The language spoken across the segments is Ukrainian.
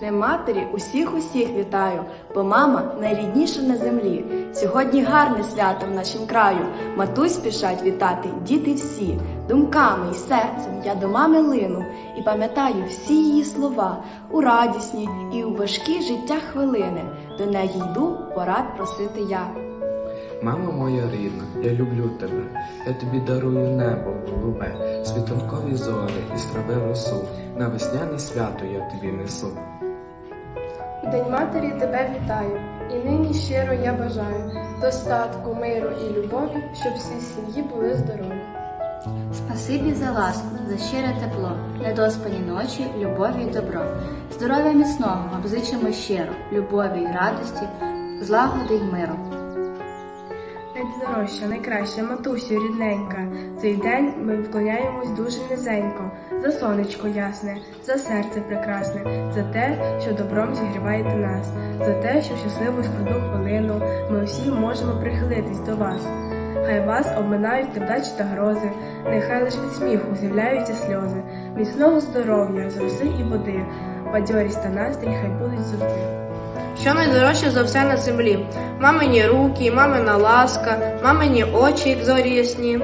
Днем матері усіх усіх вітаю, бо мама найрідніша на землі. Сьогодні гарне свято в нашім краю. Матусь спішать вітати діти всі. Думками й серцем я до мами лину і пам'ятаю всі її слова у радісні і у важкі життя хвилини. До неї йду порад просити я. Мамо моя рідна, я люблю тебе. Я тобі дарую небо голубе, світанкові зорі і страви росу. На весняне свято я тобі несу. День матері тебе вітаю, і нині щиро я бажаю достатку, миру і любові, щоб всі сім'ї були здорові. Спасибі за ласку, за щире тепло, недоспані ночі, любові й добро. Здоров'я міцного обзичимо щиро, любові й радості, злагоди й миру. Найдорожча, найкраща матусю рідненька. Цей день ми вклоняємось дуже низенько, за сонечко ясне, за серце прекрасне, за те, що добром зігріваєте нас, за те, що щасливу складну хвилину ми усі можемо прихилитись до вас. Хай вас обминають невдачі та грози, нехай лиш від сміху з'являються сльози, міцного здоров'я, з роси і води, бадьорість та настрій хай будуть завжди. Що найдорожче за все на землі? Мамині руки, мамина ласка, мамині очі, як зорі ясні,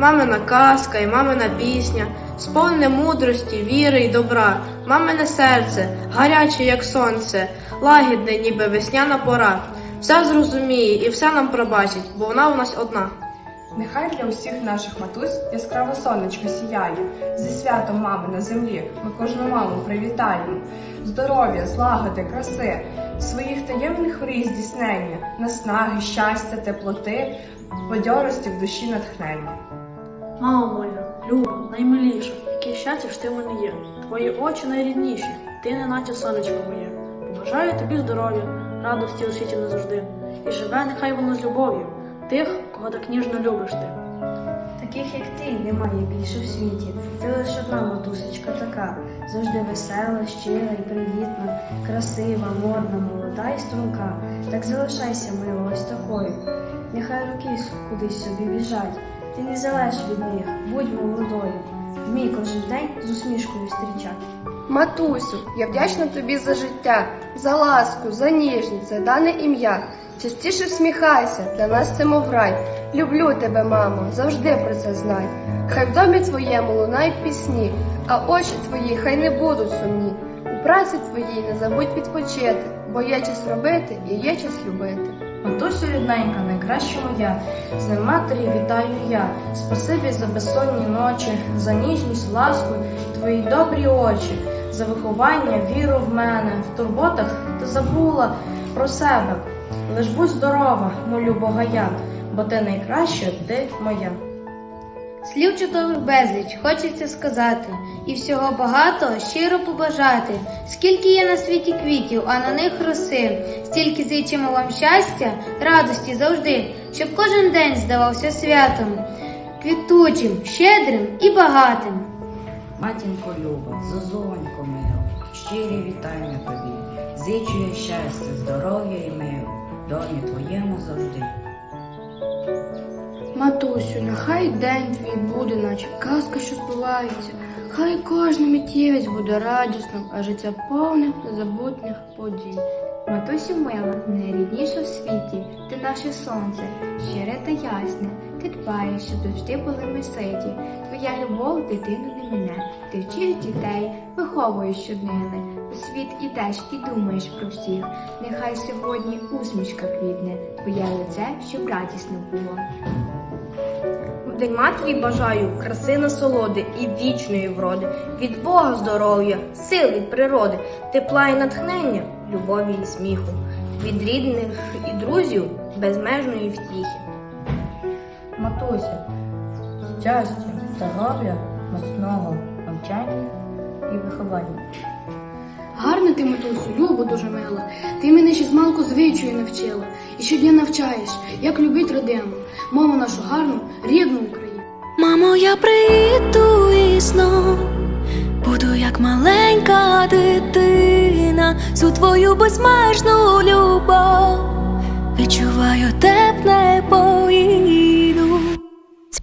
мамина казка і мамина пісня, сповнене мудрості, віри й добра, мамине серце, гаряче, як сонце, лагідне, ніби весняна пора. Все зрозуміє і все нам пробачить, бо вона у нас одна. Нехай для усіх наших матусь яскраве сонечко сіяє. Зі святом мами на землі ми кожну маму привітаємо. Здоров'я, злагоди, краси, своїх таємних мрій здійснення, наснаги, щастя, теплоти, бадьорості в душі натхнення. Мамо моя, люба, наймиліша, яке щастя ж ти мене є. Твої очі найрідніші, ти не наче сонечко моє. Побажаю тобі здоров'я, радості у світі не завжди. І живе нехай воно з любов'ю, тих, кого так ніжно любиш ти. Таких, як ти, немає більше в світі. Ти лише одна матусечка така, завжди весела, щира і привітна, красива, модна, молода і струнка. Так залишайся, мила, ось такою. Нехай роки кудись собі біжать. Ти не залежиш від них, будь молодою. Вмій кожен день з усмішкою зустрічати. Матусю, я вдячна тобі за життя, за ласку, за ніжність, за дане ім'я. Частіше всміхайся, для нас це мов рай. Люблю тебе, мамо, завжди про це знай. Хай в домі твоєму лунають пісні, а очі твої хай не будуть сумні. У праці твоїй не забудь відпочити, бо є час робити і є час любити. Матусю рідненька, найкраща моя, з Днем матері вітаю я. Спасибі за безсонні ночі, за ніжність, ласку, твої добрі очі, за виховання, віру в мене, в турботах ти забула про себе. Лиш будь здорова, молю Бога я, бо ти найкраща, ти моя. Слів чудових безліч, хочеться сказати, і всього багато щиро побажати. Скільки є на світі квітів, а на них роси, стільки зичимо вам щастя, радості завжди, щоб кожен день здавався святом, квітучим, щедрим і багатим. Матінко люба, зозонько мила, щирі вітання тобі, зичу я щастя, здоров'я і миру, домі твоєму завжди. Матусю, нехай день твій буде, наче казка, що збувається. Хай кожна миттєвість буде радісним, а життя повних незабутніх подій. Матусю мила, найрідніша в світі, ти наше сонце, щире та ясне. Ти дбаєш, щоб завжди були ми ситі. Твоя любов, дитину не мене. Ти вчиш дітей, виховуєш щоднини. У світ ідеш і думаєш про всіх. Нехай сьогодні усмішка квітне, твоє лице, щоб радісно було. День матері бажаю краси насолоди і вічної вроди, від Бога здоров'я, сил від природи, тепла і натхнення, любові і сміху, від рідних і друзів безмежної втіхи. Матуся, щастя, здоров'я, міцного навчання і виховання. Гарна ти, матусю, любо дуже мила. Ти мене ще змалку звичаю навчила. І щодня навчаєш, як любить родину, мову нашу гарну, рідну Україну. Мамо, я прийду і знов буду як маленька дитина, всю твою безмежну любов. Відчуваю тепле поїду.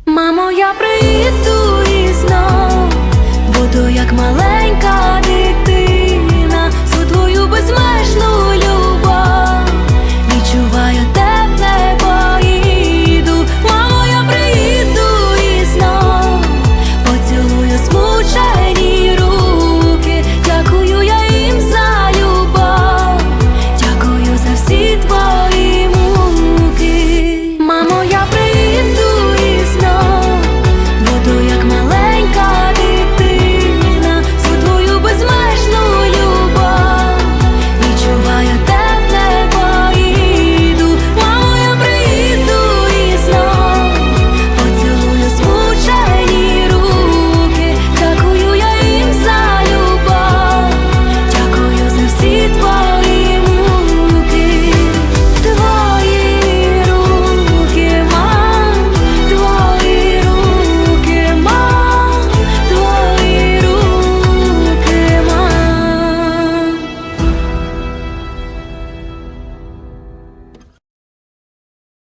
Мамо, я прийду